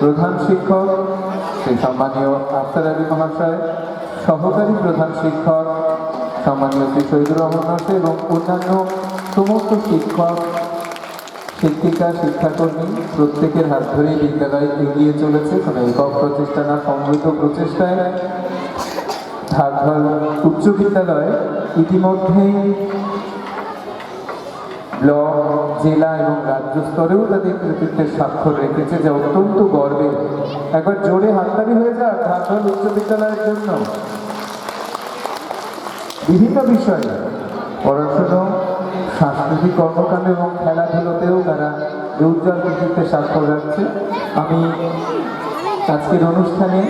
প্রধান শিক্ষক শ্রী সম্মানীয় আফতার আলী মহাশয় সহকারী প্রধান শিক্ষক, সম্মানীয় শ্রী শহীদুর রহমান মহাশয় এবং অন্যান্য সমস্ত শিক্ষক, শিক্ষিকা, শিক্ষাকর্মী প্রত্যেকের হাত ধরেই বিদ্যালয় এগিয়ে চলেছে। কোনো একক প্রচেষ্টা না, সমৃদ্ধ প্রচেষ্টায় ঢাকঢল উচ্চ বিদ্যালয় ইতিমধ্যেই ব্লক জেলা এবং রাজ্য স্তরেও তাদের কৃতিত্বের স্বাক্ষর রেখেছে, যা অত্যন্ত গর্বের। একবার জোরে হাততালি হয়ে যাক ঢাকঢল উচ্চ বিদ্যালয়ের জন্য। বিভিন্ন বিষয়ে পড়াশুনো, সাংস্কৃতিক কর্মকাণ্ড এবং খেলাধুলোতেও তারা উজ্জ্বল কৃতিত্বের স্বাক্ষর রাখছে। আমি আজকের অনুষ্ঠানে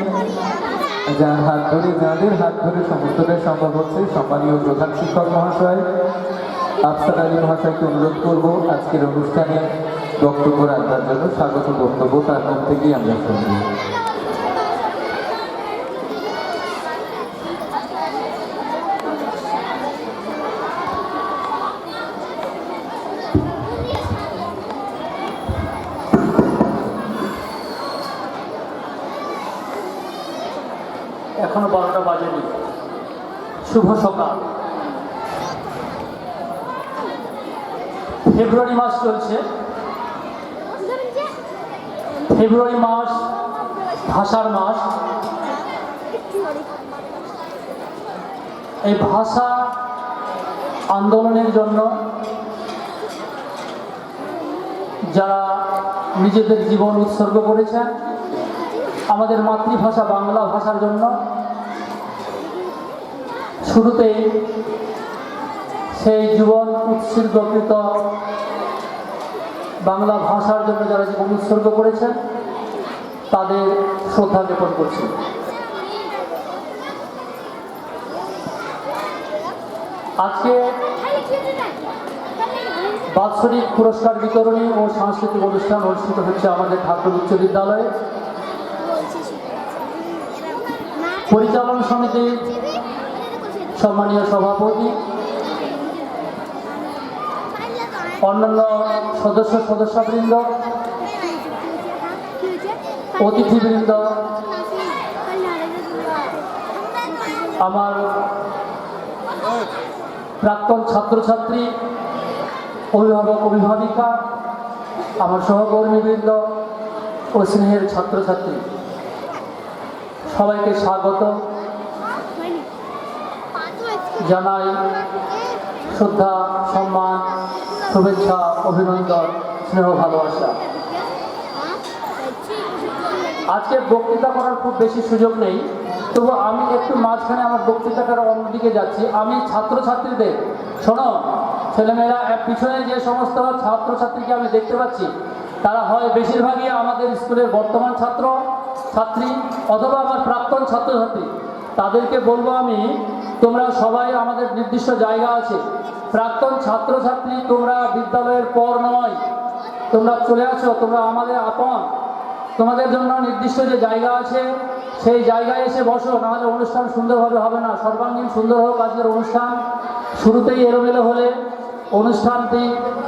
যার হাত ধরে, যাদের হাত ধরে সমস্তটাই সম্ভব হচ্ছে, সম্মানীয় প্রধান শিক্ষক মহাশয় আফসার আলী মহাশয়কে অনুরোধ করব, আজকের অনুষ্ঠানে বক্তব্য রাখবার জন্য স্বাগত বক্তব্য, তার মুখ থেকেই আমরা শুনব। এখনও বারোটা বাজেনি। শুভ সকাল। ফেব্রুয়ারি মাস চলছে। ফেব্রুয়ারি মাস ভাষার মাস। এই ভাষা আন্দোলনের জন্য যারা নিজেদের জীবন উৎসর্গ করেছেন, আমাদের মাতৃভাষা বাংলা ভাষার জন্য শুরুতেই সেই জীবন উৎসর্গকৃত বাংলা ভাষার জন্য যারা জীবন উৎসর্গ করেছেন, তাদের শ্রদ্ধা জ্ঞাপন করছি। আজকে বাৎসরিক পুরস্কার বিতরণী ও সাংস্কৃতিক অনুষ্ঠান অনুষ্ঠিত হচ্ছে আমাদের ঠাকুর উচ্চ বিদ্যালয়ে। পরিচালন সমিতির সম্মানীয় সভাপতি অন্যান্য সদস্য সদস্যবৃন্দ, অতিথিবৃন্দ, আমার প্রাক্তন ছাত্রছাত্রী, অভিভাবক, অভিভাবিকা, আমার সহকর্মীবৃন্দ ও স্নেহের ছাত্রছাত্রী, সবাইকে স্বাগত জানাই। শ্রদ্ধা, সম্মান, শুভেচ্ছা, অভিনন্দন, স্নেহ, ভালোবাসা। আজকে বক্তৃতা করার খুব বেশি সুযোগ নেই, তবু আমি একটু মাঝখানে আমার বক্তৃতাটার অন্যদিকে যাচ্ছি। আমি ছাত্রছাত্রীদের, শোনো, ছেলেমেয়েরা পিছনে যে সমস্ত ছাত্রছাত্রীকে আমি দেখতে পাচ্ছি, তারা হয় বেশিরভাগই আমাদের স্কুলের বর্তমান ছাত্র, ছাত্রী, অথবা আমার প্রাক্তন ছাত্রছাত্রী। তাদেরকে বলব আমি, তোমরা সবাই আমাদের নির্দিষ্ট জায়গা আছে। প্রাক্তন ছাত্রছাত্রী, তোমরা বিদ্যালয়ের পর নয়। তোমরা চলে আসো, তোমরা আমাদের আপন। তোমাদের জন্য নির্দিষ্ট যে জায়গা আছে, সেই জায়গায় এসে বসো, নাহলে অনুষ্ঠান সুন্দরভাবে হবে না। সর্বাঙ্গীন সুন্দর হোক আজকের অনুষ্ঠান। শুরুতেই এলোমেলো হলে অনুষ্ঠানটি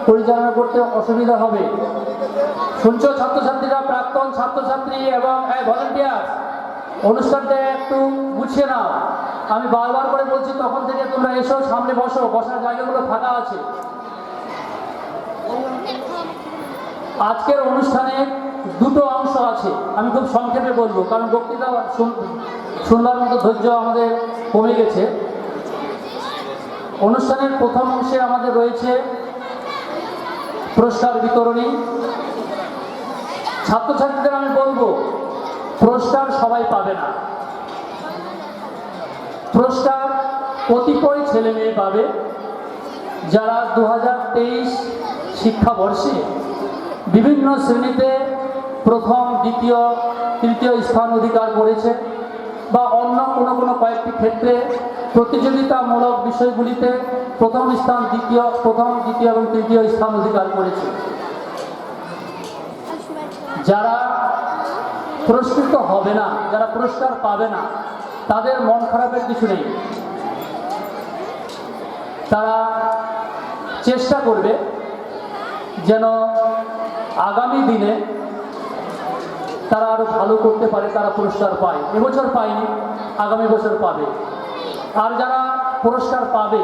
পরিচালনা করতে অসুবিধা হবে। শুনছো ছাত্রছাত্রীরা, প্রাক্তন ছাত্রছাত্রী এবং ভলেন্টিয়ার অনুষ্ঠানটা একটু গুছিয়ে নাও। আমি বারবার করে বলছি, তখন থেকে তোমরা এসো, সামনে বসো, বসার জায়গাগুলো ফাঁকা আছে। আজকের অনুষ্ঠানে দুটো অংশ আছে, আমি খুব সংক্ষেপে বলব, কারণ বক্তৃতা শুন- শুনবার মতো ধৈর্য আমাদের কমে গেছে। অনুষ্ঠানের প্রথম অংশে আমাদের রয়েছে পুরস্কার বিতরণী। ছাত্রছাত্রীদের আমি বলব পুরস্কার সবাই পাবে না। পুরস্কার কতিপয় ছেলে মেয়ে পাবে যারা দু হাজার তেইশ শিক্ষাবর্ষে বিভিন্ন শ্রেণীতে প্রথম, দ্বিতীয়, তৃতীয় স্থান অধিকার করেছে বা অন্য কোনো কোনো কয়েকটি ক্ষেত্রে প্রতিযোগিতামূলক বিষয়গুলিতে প্রথম স্থান, দ্বিতীয়, প্রথম, দ্বিতীয় এবং তৃতীয় স্থান অধিকার করেছে। যারা পুরস্কৃত হবে না, যারা পুরস্কার পাবে না, তাদের মন খারাপের কিছু নেই। তারা চেষ্টা করবে যেন আগামী দিনে তারা আরও ভালো করতে পারে, তারা পুরস্কার পায়। এবছর পায়নি, আগামী বছর পাবে। আর যারা পুরস্কার পাবে,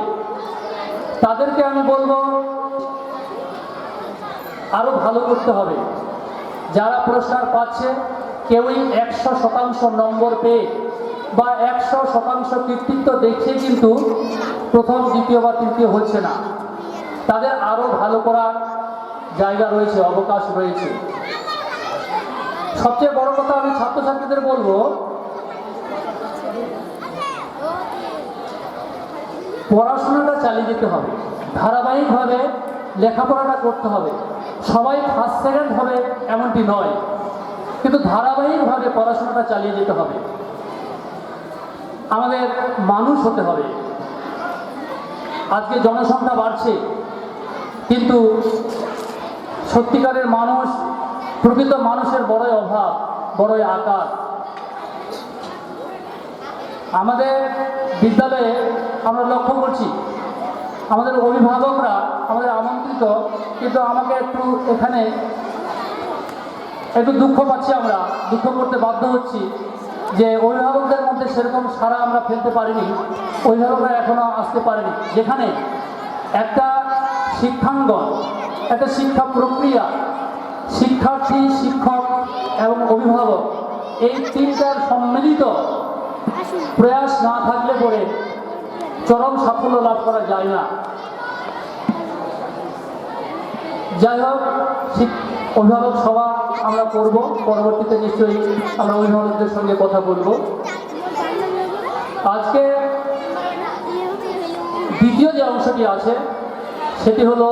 তাদেরকে আমি বলব, আরও ভালো করতে হবে। যারা পুরস্কার পাচ্ছে কেউই একশো শতাংশ নম্বর পেয়ে বা একশো শতাংশ কৃতিত্ব দেখে কিন্তু প্রথম, দ্বিতীয় বা তৃতীয় হচ্ছে না। তাদের আরও ভালো করার জায়গা রয়েছে, অবকাশ রয়েছে। সবচেয়ে বড় কথা আমি ছাত্রছাত্রীদের বলব, পড়াশোনাটা চালিয়ে যেতে হবে। ধারাবাহিকভাবে লেখাপড়াটা করতে হবে। সবাই ফার্স্ট সেকেন্ড হবে এমনটি নয়। কিন্তু ধারাবাহিকভাবে পড়াশোনাটা চালিয়ে যেতে হবে। আমাদের মানুষ হতে হবে। আজকে জনসংখ্যা বাড়ছে, কিন্তু সত্যিকারের মানুষ, প্রকৃত মানুষের বড়ই অভাব, বড়ই আকার। আমাদের বিদ্যালয়ে আমরা লক্ষ্য করছি, আমাদের অভিভাবকরা, আমাদের আমন্ত্রিত, কিন্তু আমাকে একটু এখানে একটু দুঃখ পাচ্ছি আমরা, দুঃখ করতে বাধ্য হচ্ছি যে অভিভাবকদের মধ্যে সেরকম সারা আমরা ফেলতে পারিনি, অভিভাবকরা এখনও আসতে পারেনি। যেখানে একটা শিক্ষাঙ্গন, একটা শিক্ষা প্রক্রিয়া, শিক্ষার্থী, শিক্ষক এবং অভিভাবক এই তিনটার সম্মিলিত প্রয়াস না থাকলে পরে চরম সাফল্য লাভ করা যায় না। যাই হোক অভিভাবক সভা আমরা করব, পরবর্তীতে নিশ্চয়ই আমরা অভিভাবকদের সঙ্গে কথা বলব। আজকে দ্বিতীয় যে অংশটি আছে, সেটি হলো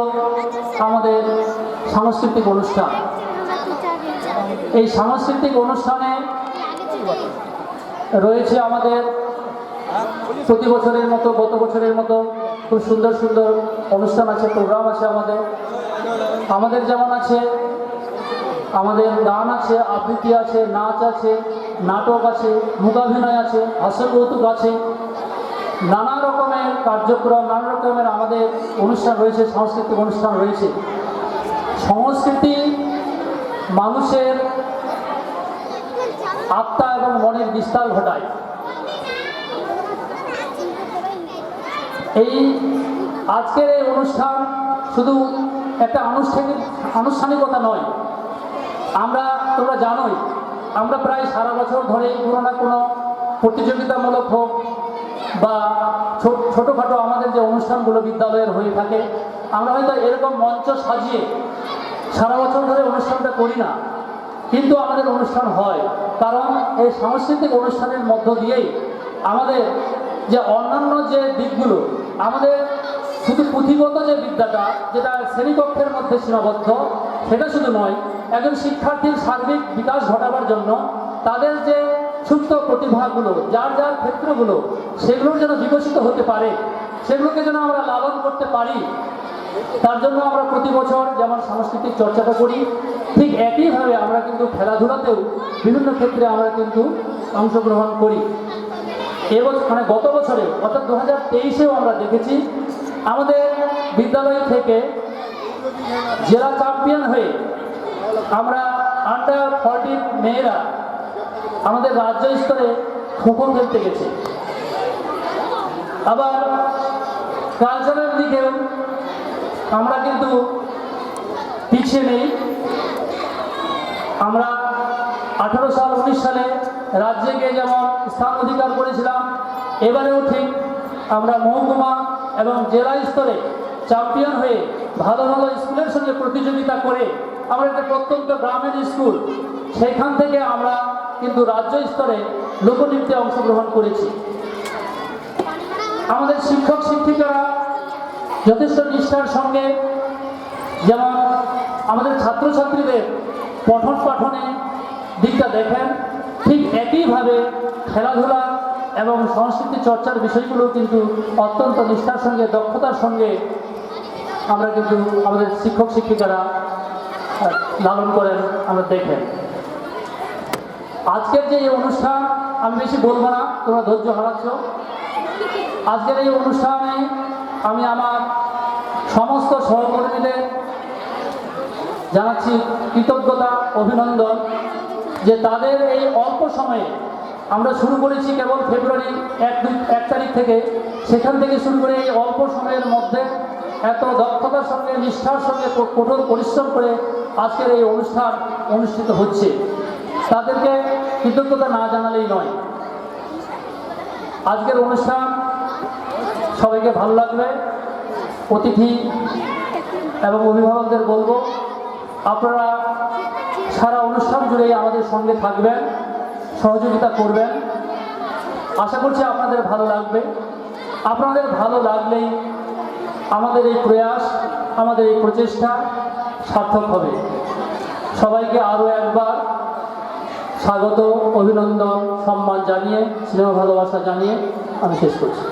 আমাদের সাংস্কৃতিক অনুষ্ঠান। এই সাংস্কৃতিক অনুষ্ঠানে রয়েছে আমাদের প্রতি বছরের মতো, গত বছরের মতো খুব সুন্দর সুন্দর অনুষ্ঠান আছে, প্রোগ্রাম আছে আমাদের। আমাদের যেমন আছে আমাদের গান আছে, আবৃত্তি আছে, নাচ আছে, নাটক আছে মূকাভিনয় আছে হাস্য কৌতুক আছে। নানা রকমের কার্যক্রম, নানা রকমের আমাদের অনুষ্ঠান রয়েছে, সাংস্কৃতিক অনুষ্ঠান রয়েছে। সংস্কৃতি মানুষের আত্মা এবং মনের বিস্তার ঘটায়। এই আজকের এই অনুষ্ঠান শুধু একটা আনুষ্ঠানিক, আনুষ্ঠানিকতা নয় আমরা, তোমরা জানোই, আমরা প্রায় সারা বছর ধরে কোনো না কোনো প্রতিযোগিতামূলক হোক বা ছোটোখাটো আমাদের যে অনুষ্ঠানগুলো বিদ্যালয়ের হয়ে থাকে, আমরা হয়তো এরকম মঞ্চ সাজিয়ে সারা বছর ধরে অনুষ্ঠানটা করি না, কিন্তু আমাদের অনুষ্ঠান হয়। কারণ এই সাংস্কৃতিক অনুষ্ঠানের মধ্য দিয়েই আমাদের যে অন্যান্য যে দিকগুলো, আমাদের শুধু পুঁথিগত যে বিদ্যাটা, যেটা শ্রেণীকক্ষের মধ্যে সীমাবদ্ধ, সেটা শুধু নয়, একজন শিক্ষার্থীর সার্বিক বিকাশ ঘটাবার জন্য তাদের যে সুপ্ত প্রতিভাগুলো, যার যার ক্ষেত্রগুলো সেগুলো যেন বিকশিত হতে পারে, সেগুলোকে যেন আমরা লালন করতে পারি, তার জন্য আমরা প্রতি বছর যেমন সাংস্কৃতিক চর্চাটা করি, ঠিক একইভাবে আমরা কিন্তু খেলাধুলাতেও বিভিন্ন ক্ষেত্রে আমরা কিন্তু অংশগ্রহণ করি। এবছর মানে গত বছরে, অর্থাৎ দু হাজার তেইশেও আমরা দেখেছি আমাদের বিদ্যালয় থেকে জেলা চ্যাম্পিয়ন হয়ে আমরা আন্ডার ফর্টিন মেয়েরা আমাদের রাজ্য স্তরে খোখো খেলতে গেছে। আবার কালচারাল দিকেও আমরা কিন্তু পিছিয়ে নেই। আমরা আঠারো সাল, উনিশ সালে রাজ্যে গিয়ে যেমন স্থান অধিকার করেছিলাম, এবারেও ঠিক আমরা মহকুমা এবং জেলা স্তরে চ্যাম্পিয়ন হয়ে ভালো ভালো স্কুলের সঙ্গে প্রতিযোগিতা করে আমরা একটা প্রত্যন্ত গ্রামের স্কুল, সেখান থেকে আমরা কিন্তু রাজ্য স্তরে লোকনৃত্যে অংশগ্রহণ করেছি। আমাদের শিক্ষক শিক্ষিকারা যথেষ্ট নিষ্ঠার সঙ্গে যেমন আমাদের ছাত্রছাত্রীদের পঠন পাঠনে দিকটা দেখেন, ঠিক একইভাবে খেলাধুলা এবং সংস্কৃতি চর্চার বিষয়গুলো কিন্তু অত্যন্ত নিষ্ঠার সঙ্গে, দক্ষতার সঙ্গে আমরা কিন্তু আমাদের শিক্ষক শিক্ষিকারা লালন করেন, আমরা দেখেন। আজকের যে এই অনুষ্ঠান, আমি বেশি বলব না, তোমরা ধৈর্য হারাচ্ছ। আজকের এই অনুষ্ঠানে আমি আমার সমস্ত সহকর্মীদের জানাচ্ছি কৃতজ্ঞতা, অভিনন্দন যে তাদের এই অল্প সময়ে আমরা শুরু করেছি কেবল ফেব্রুয়ারি এক দুই, এক তারিখ থেকে। সেখান থেকে শুরু করে এই অল্প সময়ের মধ্যে এত দক্ষতার সঙ্গে, নিষ্ঠার সঙ্গে কঠোর পরিশ্রম করে আজকের এই অনুষ্ঠান অনুষ্ঠিত হচ্ছে। তাদেরকে কৃতজ্ঞতা না জানালেই নয়। আজকের অনুষ্ঠান সবাইকে ভালো লাগবে। অতিথি এবং অভিভাবকদের বলব, আপনারা সারা অনুষ্ঠান জুড়েই আমাদের সঙ্গে থাকবেন। সহযোগিতা করবেন। আশা করছি আপনাদের ভালো লাগবে। আপনাদের ভালো লাগলেই আমাদের এই প্রয়াস, আমাদের এই প্রচেষ্টা সার্থক হবে। সবাইকে আরও একবার স্বাগত, অভিনন্দন, সম্মান জানিয়ে, স্নেহ ভালোবাসা জানিয়ে আমি শেষ করছি।